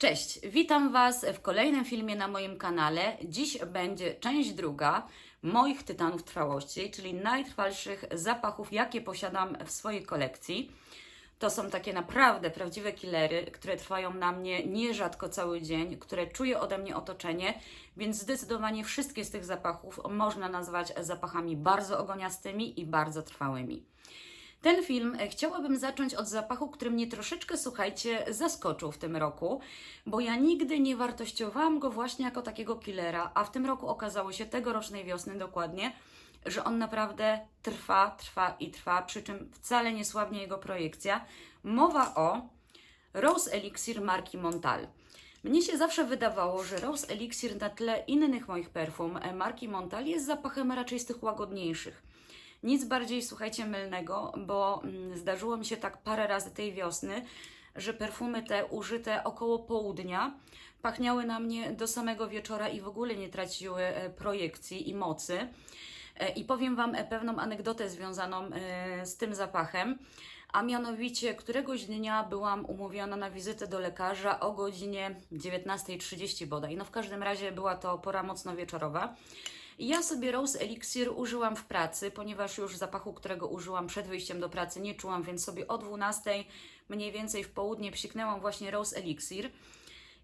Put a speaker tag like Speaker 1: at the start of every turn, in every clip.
Speaker 1: Cześć, witam Was w kolejnym filmie na moim kanale. Dziś będzie część druga moich tytanów trwałości, czyli najtrwalszych zapachów, jakie posiadam w swojej kolekcji. To są takie naprawdę prawdziwe killery, które trwają na mnie nierzadko cały dzień, które czuje ode mnie otoczenie, więc zdecydowanie wszystkie z tych zapachów można nazwać zapachami bardzo ogoniastymi i bardzo trwałymi. Ten film e, chciałabym zacząć od zapachu, który mnie troszeczkę, słuchajcie, zaskoczył w tym roku, bo ja nigdy nie wartościowałam go właśnie jako takiego killera, a w tym roku okazało się, tegorocznej wiosny dokładnie, że on naprawdę trwa, trwa i trwa, przy czym wcale nie słabnie jego projekcja. Mowa o Rose Elixir marki Montal. Mnie się zawsze wydawało, że Rose Elixir na tle innych moich perfum e, marki Montal jest zapachem raczej z tych łagodniejszych. Nic bardziej, słuchajcie, mylnego, bo mm, zdarzyło mi się tak parę razy tej wiosny, że perfumy te użyte około południa pachniały na mnie do samego wieczora i w ogóle nie traciły e, projekcji i mocy. E, I powiem Wam e, pewną anegdotę związaną z tym zapachem. A mianowicie, któregoś dnia byłam umówiona na wizytę do lekarza o godzinie 19.30 bodaj. No w każdym razie była to pora mocno wieczorowa. Ja sobie Rose Elixir użyłam w pracy, ponieważ już zapachu, którego użyłam przed wyjściem do pracy, nie czułam, więc sobie o 12 mniej więcej w południe psiknęłam właśnie Rose Elixir.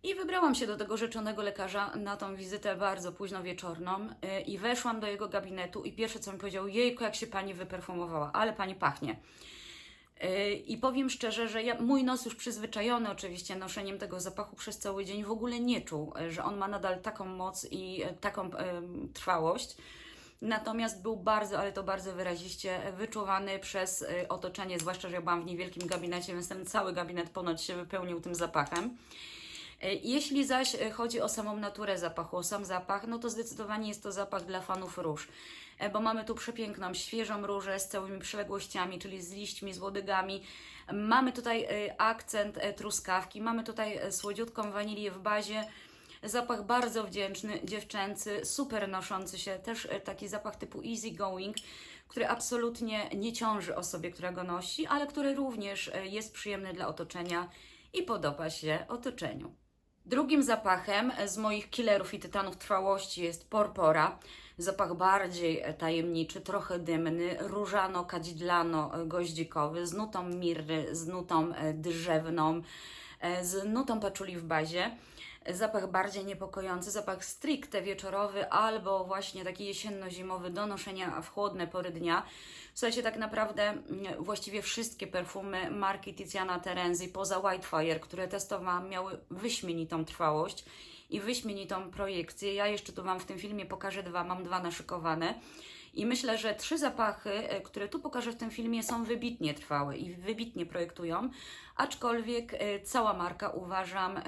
Speaker 1: I wybrałam się do tego rzeczonego lekarza na tą wizytę bardzo późno wieczorną yy, i weszłam do jego gabinetu i pierwsze co mi powiedział, jejku, jak się pani wyperfumowała, ale pani pachnie. Yy, I powiem szczerze, że ja, mój nos już przyzwyczajony oczywiście noszeniem tego zapachu przez cały dzień w ogóle nie czuł, yy, że on ma nadal taką moc i yy, taką trwałość. Natomiast był bardzo, ale to bardzo wyraziście wyczuwany przez otoczenie, zwłaszcza, że ja byłam w niewielkim gabinecie, więc ten cały gabinet ponoć się wypełnił tym zapachem. Yy, Jeśli zaś yy, chodzi o samą naturę zapachu, o sam zapach, no to zdecydowanie jest to zapach dla fanów róż, E, bo mamy tu przepiękną, świeżą różę z całymi przyległościami, czyli z liśćmi, z łodygami. Mamy tutaj e, akcent e, truskawki, mamy tutaj e, słodziutką wanilię w bazie. Zapach bardzo wdzięczny, dziewczęcy, super noszący się, też e, taki zapach typu easy going, który absolutnie nie ciąży osobie, która go nosi, ale który również e, jest przyjemny dla otoczenia i podoba się otoczeniu. Drugim zapachem z moich killerów i tytanów trwałości jest porpora. Zapach bardziej tajemniczy, trochę dymny, różano-kadzidlano-goździkowy z nutą mirry, z nutą e, drzewną, e, z nutą paczuli w bazie. Zapach bardziej niepokojący, zapach stricte wieczorowy albo właśnie taki jesienno-zimowy do noszenia w chłodne pory dnia. Słuchajcie, tak naprawdę mm, właściwie wszystkie perfumy marki Tiziana Terenzi poza Whitefire, które testowałam, miały wyśmienitą trwałość i wyśmienitą projekcję. Ja jeszcze tu Wam w tym filmie pokażę dwa, mam dwa naszykowane. I myślę, że trzy zapachy, e, które tu pokażę w tym filmie, są wybitnie trwałe i wybitnie projektują, aczkolwiek e, cała marka uważam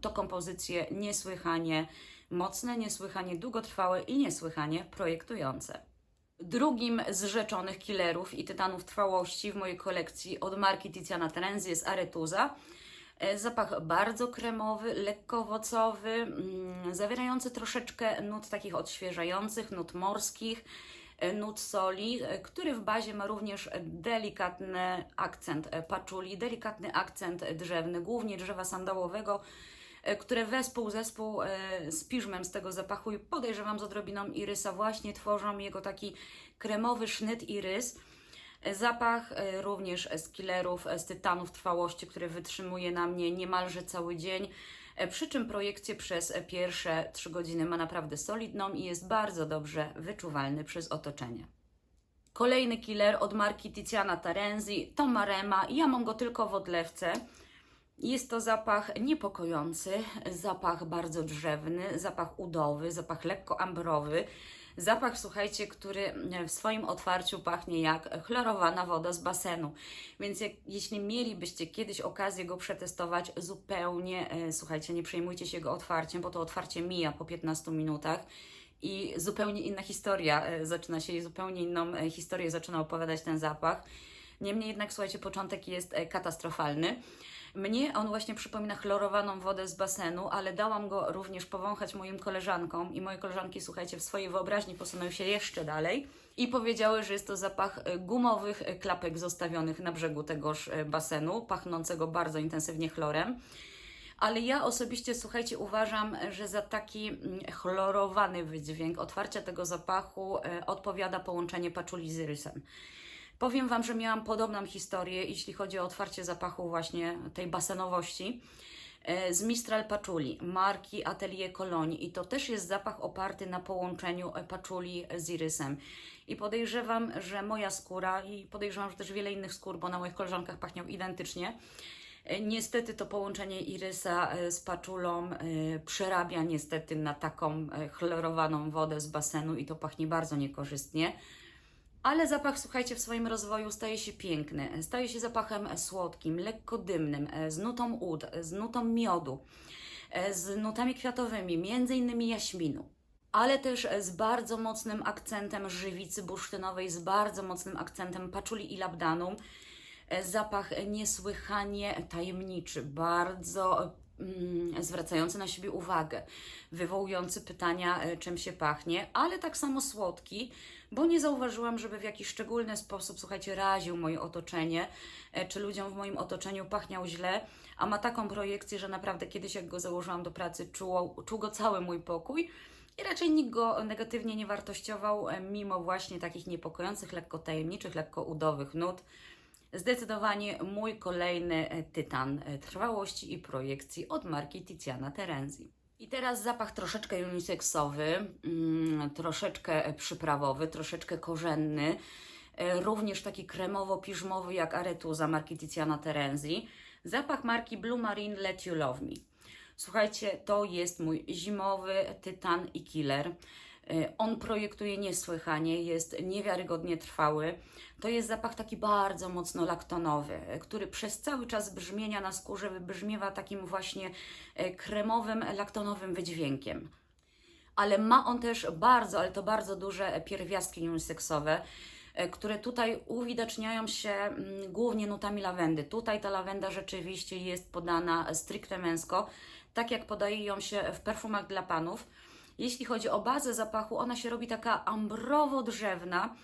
Speaker 1: to kompozycje niesłychanie mocne, niesłychanie długotrwałe i niesłychanie projektujące. Drugim z rzeczonych killerów i tytanów trwałości w mojej kolekcji od marki Tiziana Terenzi jest Aretuza. E, Zapach bardzo kremowy, lekko owocowy, mm, zawierający troszeczkę nut takich odświeżających, nut morskich, e, nut soli, e, który w bazie ma również delikatny akcent paczuli, delikatny akcent drzewny, głównie drzewa sandałowego, które wespół zespół z piżmem z tego zapachu i podejrzewam z odrobiną irysa właśnie tworzą jego taki kremowy sznyt irys. Zapach e, również z killerów, e, z tytanów trwałości, który wytrzymuje na mnie niemalże cały dzień. E, Przy czym projekcję przez pierwsze 3 godziny ma naprawdę solidną i jest bardzo dobrze wyczuwalny przez otoczenie. Kolejny killer od marki Tiziana Terenzi to Marema. Ja mam go tylko w odlewce. Jest to zapach niepokojący, zapach bardzo drzewny, zapach udowy, zapach lekko ambrowy. Zapach, słuchajcie, który w swoim otwarciu pachnie jak chlorowana woda z basenu. Więc jak, jeśli mielibyście kiedyś okazję go przetestować, zupełnie, e, słuchajcie, nie przejmujcie się jego otwarciem, bo to otwarcie mija po 15 minutach i zupełnie inna historia e, zaczyna się, i zupełnie inną e, historię zaczyna opowiadać ten zapach. Niemniej jednak, słuchajcie, początek jest e, katastrofalny. Mnie on właśnie przypomina chlorowaną wodę z basenu, ale dałam go również powąchać moim koleżankom i moje koleżanki, słuchajcie, w swojej wyobraźni posunęły się jeszcze dalej i powiedziały, że jest to zapach e, gumowych e, klapek zostawionych na brzegu tegoż e, basenu, pachnącego bardzo intensywnie chlorem. ale ja osobiście, słuchajcie, uważam, że za taki mm, chlorowany wydźwięk otwarcia tego zapachu odpowiada połączenie paczuli z irysem. Powiem Wam, że miałam podobną historię, jeśli chodzi o otwarcie zapachu właśnie tej basenowości e, z Mistral Patchouli, marki Atelier Cologne i to też jest zapach oparty na połączeniu patchouli z irysem. I podejrzewam, że moja skóra i podejrzewam, że też wiele innych skór, bo na moich koleżankach pachnią identycznie, E, Niestety to połączenie irysa e, z paczulą przerabia niestety na taką chlorowaną wodę z basenu i to pachnie bardzo niekorzystnie. Ale zapach, słuchajcie, w swoim rozwoju staje się piękny. Staje się zapachem słodkim, lekko dymnym, e, z nutą ud, z nutą miodu, e, z nutami kwiatowymi, między innymi jaśminu. Ale też e, z bardzo mocnym akcentem żywicy bursztynowej, z bardzo mocnym akcentem paczuli i labdanum. Zapach niesłychanie tajemniczy, bardzo zwracający na siebie uwagę, wywołujący pytania, e, czym się pachnie, ale tak samo słodki, bo nie zauważyłam, żeby w jakiś szczególny sposób, słuchajcie, raził moje otoczenie, e, czy ludziom w moim otoczeniu pachniał źle, a ma taką projekcję, że naprawdę kiedyś jak go założyłam do pracy, czuło, czuł go cały mój pokój. I raczej nikt go negatywnie nie wartościował, e, mimo właśnie takich niepokojących, lekko tajemniczych, lekko udowych nut. Zdecydowanie mój kolejny e, tytan e, trwałości i projekcji od marki Tiziana Terenzi. I teraz zapach troszeczkę unisexowy, mm, troszeczkę przyprawowy, troszeczkę korzenny, e, również taki kremowo-piżmowy jak Aretuza marki Tiziana Terenzi. Zapach marki Blue Marine Let You Love Me. Słuchajcie, to jest mój zimowy tytan i killer. Y, On projektuje niesłychanie, jest niewiarygodnie trwały. To jest zapach taki bardzo mocno laktonowy, y, który przez cały czas brzmienia na skórze wybrzmiewa takim właśnie y, kremowym, laktonowym wydźwiękiem. Ale ma on też bardzo, ale to bardzo duże pierwiastki uniseksowe, e, które tutaj uwidaczniają się mm, głównie nutami lawendy. Tutaj ta lawenda rzeczywiście jest podana stricte męsko, tak jak podaje ją się w perfumach dla panów. Jeśli chodzi o bazę zapachu, ona się robi taka ambrowo-drzewna.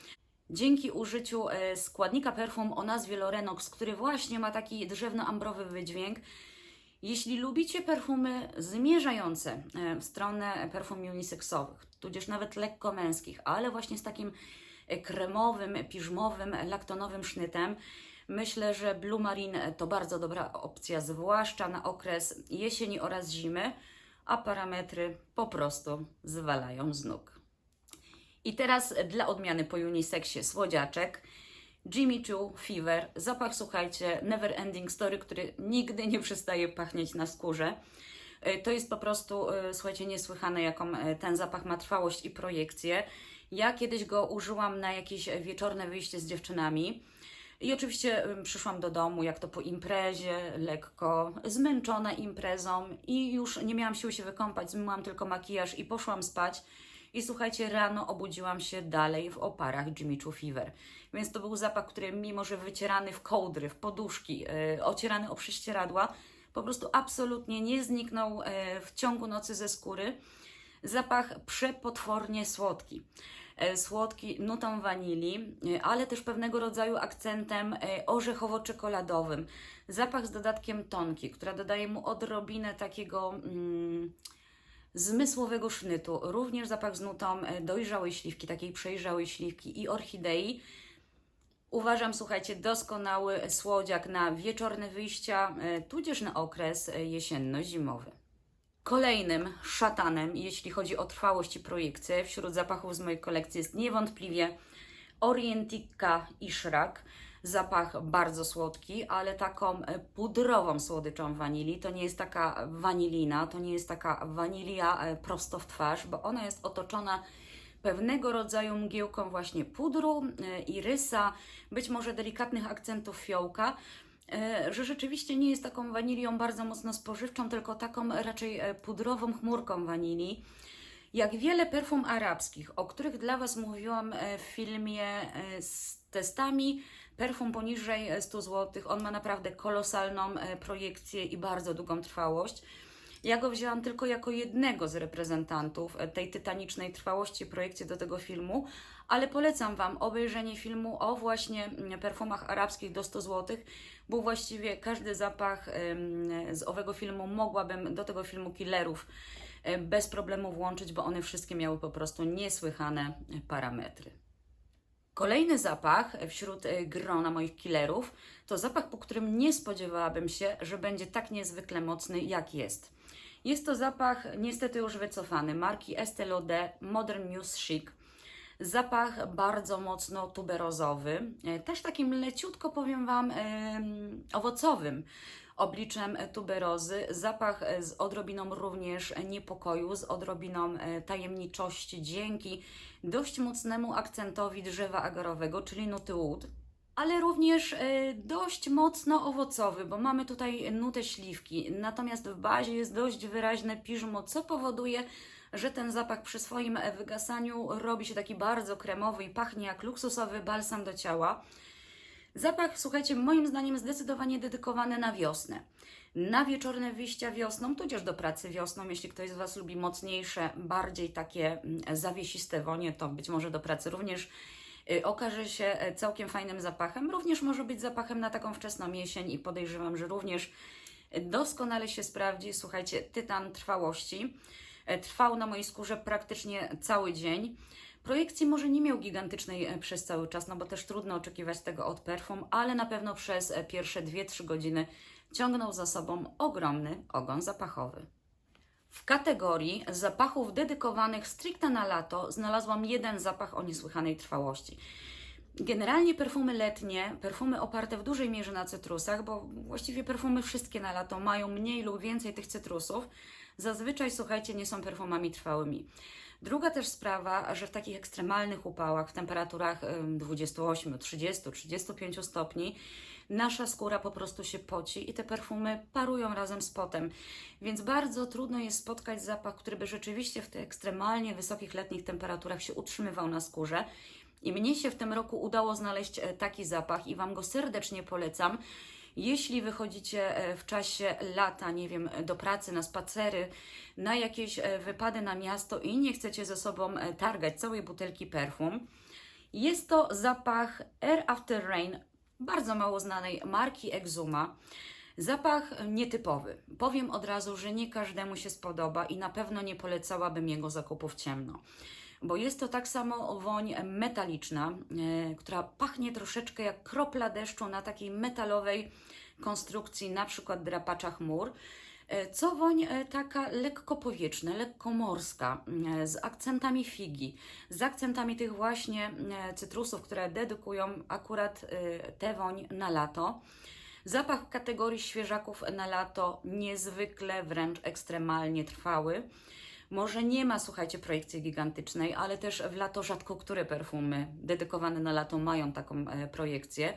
Speaker 1: Dzięki użyciu e, składnika perfum o nazwie Lorenox, który właśnie ma taki drzewno-ambrowy wydźwięk, jeśli lubicie perfumy zmierzające e, w stronę perfum uniseksowych, tudzież nawet lekko męskich, ale właśnie z takim e, kremowym, piżmowym, laktonowym sznytem, myślę, że Blue Marine to bardzo dobra opcja, zwłaszcza na okres jesieni oraz zimy, a parametry po prostu zwalają z nóg. I teraz dla odmiany po unisexie słodziaczek. Jimmy Choo Fever. Zapach, słuchajcie, Never Ending Story, który nigdy nie przestaje pachnieć na skórze. Y, To jest po prostu, y, słuchajcie, niesłychane, jaką y, ten zapach ma trwałość i projekcję. Ja kiedyś go użyłam na jakieś wieczorne wyjście z dziewczynami. I oczywiście przyszłam do domu, jak to po imprezie, lekko zmęczona imprezą i już nie miałam siły się wykąpać, zmyłam tylko makijaż i poszłam spać. I słuchajcie, rano obudziłam się dalej w oparach Jimmy Choo Fever. Więc to był zapach, który mimo, że wycierany w kołdry, w poduszki, yy, ocierany o prześcieradła, po prostu absolutnie nie zniknął yy, w ciągu nocy ze skóry. Zapach przepotwornie słodki. E, Słodki nutą wanilii, e, ale też pewnego rodzaju akcentem e, orzechowo-czekoladowym. Zapach z dodatkiem tonki, która dodaje mu odrobinę takiego mm, zmysłowego sznytu. Również zapach z nutą dojrzałej śliwki, takiej przejrzałej śliwki i orchidei. Uważam, słuchajcie, doskonały słodziak na wieczorne wyjścia, tudzież na okres jesienno-zimowy. Kolejnym szatanem, jeśli chodzi o trwałość i projekcję wśród zapachów z mojej kolekcji jest niewątpliwie Orientica Ishrak. Zapach bardzo słodki, ale taką pudrową słodyczą wanilii. To nie jest taka wanilina, to nie jest taka wanilia e, prosto w twarz, bo ona jest otoczona pewnego rodzaju mgiełką właśnie pudru, e, irysa, być może delikatnych akcentów fiołka, że rzeczywiście nie jest taką wanilią bardzo mocno spożywczą, tylko taką raczej e, pudrową chmurką wanilii. Jak wiele perfum arabskich, o których dla Was mówiłam e, w filmie e, z testami, perfum poniżej e, 100 zł, on ma naprawdę kolosalną e, projekcję i bardzo długą trwałość. Ja go wzięłam tylko jako jednego z reprezentantów e, tej tytanicznej trwałości projekcji do tego filmu, ale polecam Wam obejrzenie filmu o właśnie mm, perfumach arabskich do 100 zł, bo właściwie każdy zapach z owego filmu mogłabym do tego filmu killerów e, bez problemu włączyć, bo one wszystkie miały po prostu niesłychane parametry. Kolejny zapach wśród e, grona moich killerów to zapach, po którym nie spodziewałabym się, że będzie tak niezwykle mocny, jak jest. Jest to zapach niestety już wycofany marki Estée Lauder Modern Muse Chic. Zapach bardzo mocno tuberozowy, e, też takim leciutko powiem Wam owocowym obliczem tuberozy. Zapach e, z odrobiną również niepokoju, z odrobiną e, tajemniczości dzięki dość mocnemu akcentowi drzewa agarowego, czyli nuty wood. Ale również e, dość mocno owocowy, bo mamy tutaj nutę śliwki. Natomiast w bazie jest dość wyraźne piżmo, co powoduje, że ten zapach przy swoim e, wygasaniu robi się taki bardzo kremowy i pachnie jak luksusowy balsam do ciała. Zapach, słuchajcie, moim zdaniem zdecydowanie dedykowany na wiosnę. Na wieczorne wyjścia wiosną, tudzież do pracy wiosną, jeśli ktoś z Was lubi mocniejsze, bardziej takie mm, zawiesiste wonie, to być może do pracy również okaże się e, całkiem fajnym zapachem. Również może być zapachem na taką wczesną jesień i podejrzewam, że również doskonale się sprawdzi. Słuchajcie, tytan trwałości. E, Trwał na mojej skórze praktycznie cały dzień. Projekcji może nie miał gigantycznej e, przez cały czas, no bo też trudno oczekiwać tego od perfum, ale na pewno przez pierwsze 2-3 godziny ciągnął za sobą ogromny ogon zapachowy. W kategorii zapachów dedykowanych stricte na lato znalazłam jeden zapach o niesłychanej trwałości. Generalnie perfumy letnie, perfumy oparte w dużej mierze na cytrusach, bo właściwie perfumy wszystkie na lato mają mniej lub więcej tych cytrusów, zazwyczaj, słuchajcie, nie są perfumami trwałymi. Druga też sprawa, że w takich ekstremalnych upałach, w temperaturach ym, 28, 30, 35 stopni, nasza skóra po prostu się poci i te perfumy parują razem z potem. Więc bardzo trudno jest spotkać zapach, który by rzeczywiście w tych ekstremalnie wysokich letnich temperaturach się utrzymywał na skórze. I mnie się w tym roku udało znaleźć e, taki zapach i Wam go serdecznie polecam. Jeśli wychodzicie e, w czasie lata, nie wiem, do pracy, na spacery, na jakieś e, wypady na miasto i nie chcecie ze sobą e, targać całej butelki perfum, jest to zapach Air After Rain, bardzo mało znanej marki Exuma. Zapach nietypowy. Powiem od razu, że nie każdemu się spodoba i na pewno nie polecałabym jego zakupu w ciemno. Bo jest to tak samo woń metaliczna, e, która pachnie troszeczkę jak kropla deszczu na takiej metalowej konstrukcji, na przykład drapacza chmur. E, Co woń e, taka lekko powietrzna, lekko morska, z akcentami figi, z akcentami tych właśnie cytrusów, które dedykują akurat tę woń na lato. Zapach w kategorii świeżaków na lato niezwykle, wręcz ekstremalnie trwały. Może nie ma, słuchajcie, projekcji gigantycznej, ale też w lato rzadko które perfumy dedykowane na lato mają taką e, projekcję.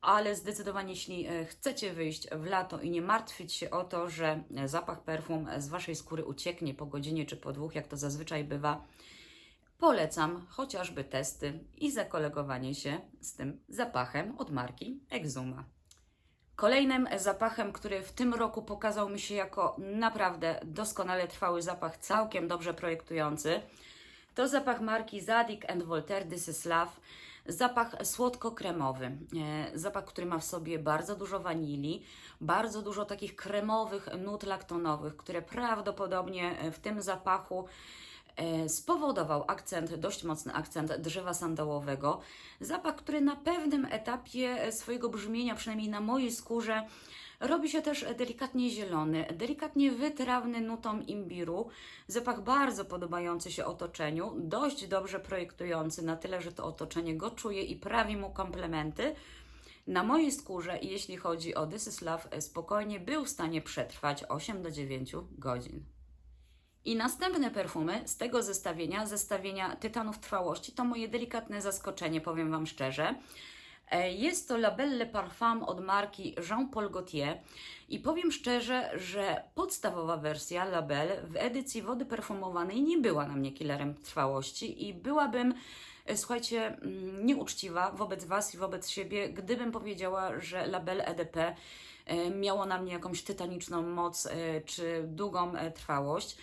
Speaker 1: Ale zdecydowanie, jeśli e, chcecie wyjść w lato i nie martwić się o to, że e, zapach perfum z waszej skóry ucieknie po godzinie czy po dwóch, jak to zazwyczaj bywa, polecam chociażby testy i zakolegowanie się z tym zapachem od marki Exuma. Kolejnym zapachem, który w tym roku pokazał mi się jako naprawdę doskonale trwały zapach, całkiem dobrze projektujący, to zapach marki Zadig and Voltaire This is Love. Zapach słodko-kremowy. E, Zapach, który ma w sobie bardzo dużo wanilii, bardzo dużo takich kremowych nut laktonowych, które prawdopodobnie w tym zapachu spowodował akcent, dość mocny akcent drzewa sandałowego. Zapach, który na pewnym etapie swojego brzmienia, przynajmniej na mojej skórze, robi się też delikatnie zielony, delikatnie wytrawny nutą imbiru. Zapach bardzo podobający się otoczeniu, dość dobrze projektujący na tyle, że to otoczenie go czuje i prawi mu komplementy. Na mojej skórze, jeśli chodzi o This is Love, spokojnie był w stanie przetrwać 8 do 9 godzin. I następne perfumy z tego zestawienia, zestawienia tytanów trwałości, to moje delikatne zaskoczenie, powiem Wam szczerze. E, Jest to La Belle Parfum od marki Jean-Paul Gaultier i powiem szczerze, że podstawowa wersja La Belle w edycji wody perfumowanej nie była na mnie killerem trwałości i byłabym, e, słuchajcie, mm, nieuczciwa wobec Was i wobec siebie, gdybym powiedziała, że La Belle EDP e, miało na mnie jakąś tytaniczną moc czy długą trwałość.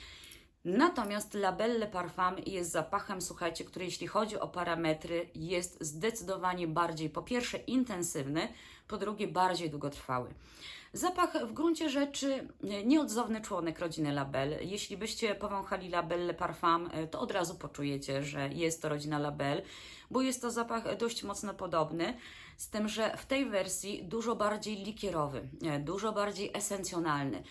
Speaker 1: Natomiast La Belle Parfum jest zapachem, słuchajcie, który jeśli chodzi o parametry, jest zdecydowanie bardziej, po pierwsze, intensywny, po drugie, bardziej długotrwały. Zapach w gruncie rzeczy e, nieodzowny członek rodziny Label. Jeśli byście powąchali La Belle Parfum, e, to od razu poczujecie, że jest to rodzina Label, bo jest to zapach dość mocno podobny, z tym, że w tej wersji dużo bardziej likierowy, e, dużo bardziej esencjonalny.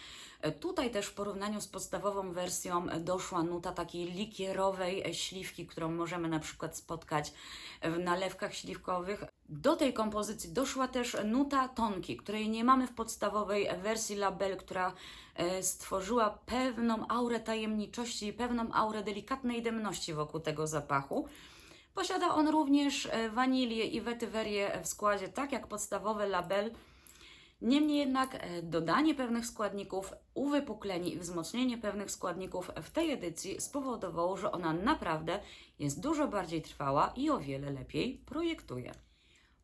Speaker 1: Tutaj też w porównaniu z podstawową wersją doszła nuta takiej likierowej śliwki, którą możemy na przykład spotkać w nalewkach śliwkowych. Do tej kompozycji doszła też nuta tonki, której nie mamy w podstawowej wersji Label, która e, stworzyła pewną aurę tajemniczości i pewną aurę delikatnej dymności wokół tego zapachu. Posiada on również e, wanilię i wetywerię w składzie, tak jak podstawowy label. Niemniej jednak e, dodanie pewnych składników, uwypuklenie i wzmocnienie pewnych składników w tej edycji spowodowało, że ona naprawdę jest dużo bardziej trwała i o wiele lepiej projektuje.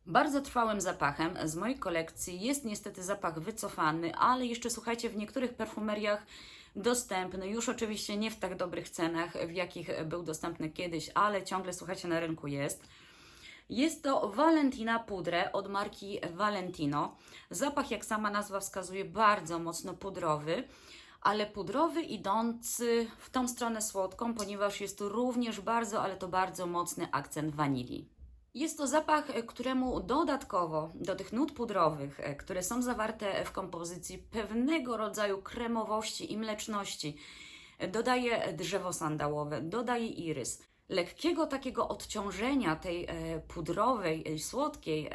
Speaker 1: Bardzo trwałym zapachem z mojej kolekcji jest niestety zapach wycofany, ale jeszcze słuchajcie, w niektórych perfumeriach dostępny, już oczywiście nie w tak dobrych cenach, w jakich był dostępny kiedyś, ale ciągle słuchajcie, na rynku jest. Jest to Valentina Pudre od marki Valentino. Zapach, jak sama nazwa wskazuje, bardzo mocno pudrowy, ale pudrowy idący w tą stronę słodką, ponieważ jest tu również bardzo, ale to bardzo mocny akcent wanilii. Jest to zapach, e, któremu dodatkowo do tych nut pudrowych, e, które są zawarte w kompozycji, pewnego rodzaju kremowości i mleczności, e, dodaje drzewo sandałowe, dodaje irys. Lekkiego takiego odciążenia tej pudrowej, słodkiej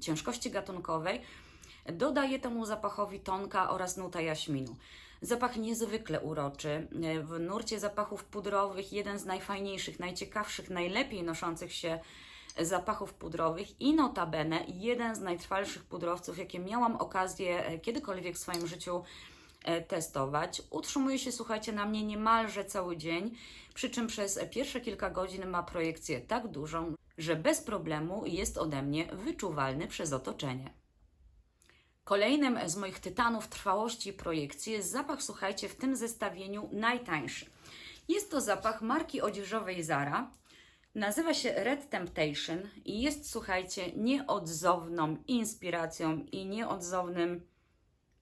Speaker 1: ciężkości gatunkowej dodaje temu zapachowi tonka oraz nuta jaśminu. Zapach niezwykle uroczy. W nurcie zapachów pudrowych jeden z najfajniejszych, najciekawszych, najlepiej noszących się zapachów pudrowych i notabene jeden z najtrwalszych pudrowców, jakie miałam okazję e, kiedykolwiek w swoim życiu e, testować. Utrzymuje się, słuchajcie, na mnie niemalże cały dzień, przy czym przez pierwsze kilka godzin ma projekcję tak dużą, że bez problemu jest ode mnie wyczuwalny przez otoczenie. Kolejnym z moich tytanów trwałości projekcji jest zapach, słuchajcie, w tym zestawieniu najtańszy. Jest to zapach marki odzieżowej Zara. Nazywa się Red Temptation i jest, słuchajcie, nieodzowną inspiracją i nieodzownym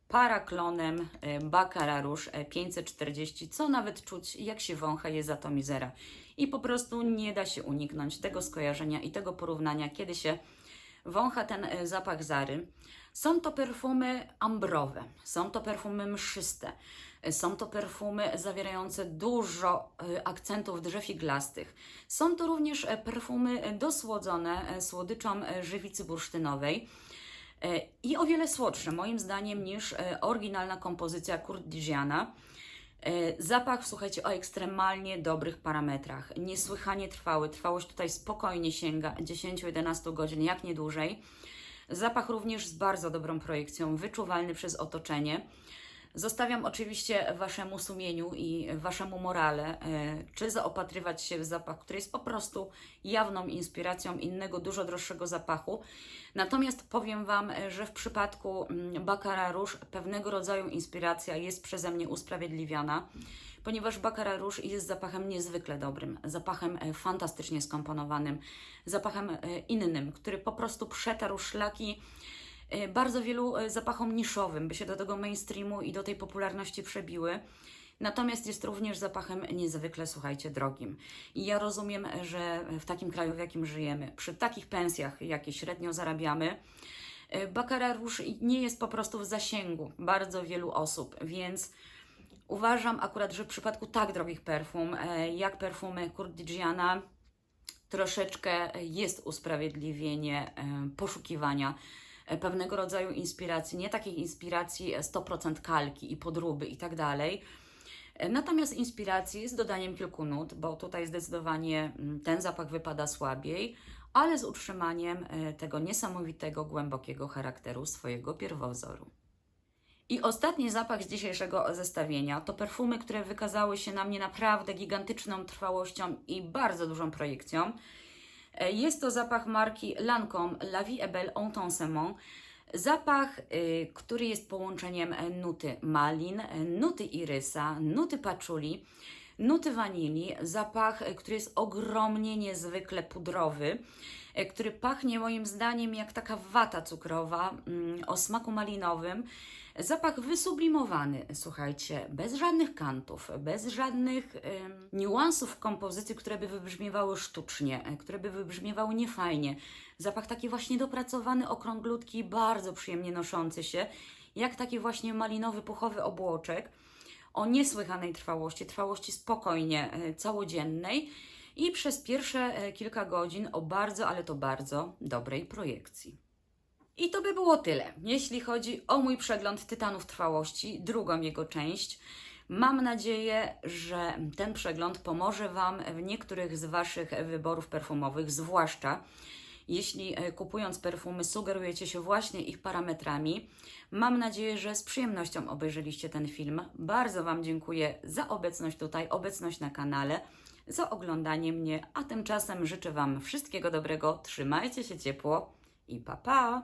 Speaker 1: paraklonem e, Baccarat Rouge e, 540, co nawet czuć, jak się wącha je za to mizera. I po prostu nie da się uniknąć tego skojarzenia i tego porównania, kiedy się wącha ten e, zapach Zary. Są to perfumy ambrowe, są to perfumy mszyste, są to perfumy zawierające dużo e, akcentów drzew iglastych. Są to również e, perfumy dosłodzone e, słodyczą e, żywicy bursztynowej i o wiele słodsze, moim zdaniem, niż oryginalna kompozycja Kurdigiana. E, Zapach, słuchajcie, o ekstremalnie dobrych parametrach. Niesłychanie trwały. Trwałość tutaj spokojnie sięga 10-11 godzin, jak nie dłużej. Zapach również z bardzo dobrą projekcją, wyczuwalny przez otoczenie. Zostawiam oczywiście Waszemu sumieniu i Waszemu morale, e, czy zaopatrywać się w zapach, który jest po prostu jawną inspiracją innego, dużo droższego zapachu. Natomiast powiem Wam, e, że w przypadku mm, Baccarat Rouge pewnego rodzaju inspiracja jest przeze mnie usprawiedliwiana, ponieważ Baccarat Rouge jest zapachem niezwykle dobrym, zapachem e, fantastycznie skomponowanym, zapachem innym, który po prostu przetarł szlaki bardzo wielu e, zapachom niszowym, by się do tego mainstreamu i do tej popularności przebiły. Natomiast jest również zapachem niezwykle, słuchajcie, drogim. I ja rozumiem, że w takim kraju, w jakim żyjemy, przy takich pensjach, jakie średnio zarabiamy, e, Baccarat Rouge nie jest po prostu w zasięgu bardzo wielu osób, więc uważam akurat, że w przypadku tak drogich perfum, e, jak perfumy Kurdigiana, troszeczkę jest usprawiedliwienie e, poszukiwania e, pewnego rodzaju inspiracji, nie takiej inspiracji e, 100% kalki i podróby i tak dalej. E, Natomiast inspiracji z dodaniem kilku nut, bo tutaj zdecydowanie mm, ten zapach wypada słabiej, ale z utrzymaniem e, tego niesamowitego, głębokiego charakteru swojego pierwowzoru. I ostatni zapach z dzisiejszego zestawienia to perfumy, które wykazały się na mnie naprawdę gigantyczną trwałością i bardzo dużą projekcją. E, Jest to zapach marki Lancome La Vie est belle en temps seulement. Zapach, y, który jest połączeniem nuty malin, nuty irysa, nuty paczuli, nuty wanilii. Zapach, e, który jest ogromnie, niezwykle pudrowy, który pachnie moim zdaniem jak taka wata cukrowa mm, o smaku malinowym. Zapach wysublimowany, słuchajcie, bez żadnych kantów, bez żadnych em, niuansów kompozycji, które by wybrzmiewały sztucznie, e, które by wybrzmiewały niefajnie. Zapach taki właśnie dopracowany, okrąglutki, bardzo przyjemnie noszący się, jak taki właśnie malinowy, puchowy obłoczek o niesłychanej trwałości, trwałości spokojnie e, całodziennej i przez pierwsze e, kilka godzin o bardzo, ale to bardzo dobrej projekcji. I to by było tyle, jeśli chodzi o mój przegląd Tytanów Trwałości, drugą jego część. Mam nadzieję, że ten przegląd pomoże Wam w niektórych z Waszych wyborów perfumowych, zwłaszcza jeśli e, kupując perfumy sugerujecie się właśnie ich parametrami. Mam nadzieję, że z przyjemnością obejrzeliście ten film. Bardzo Wam dziękuję za obecność tutaj, obecność na kanale, za oglądanie mnie, a tymczasem życzę Wam wszystkiego dobrego, trzymajcie się ciepło i pa pa!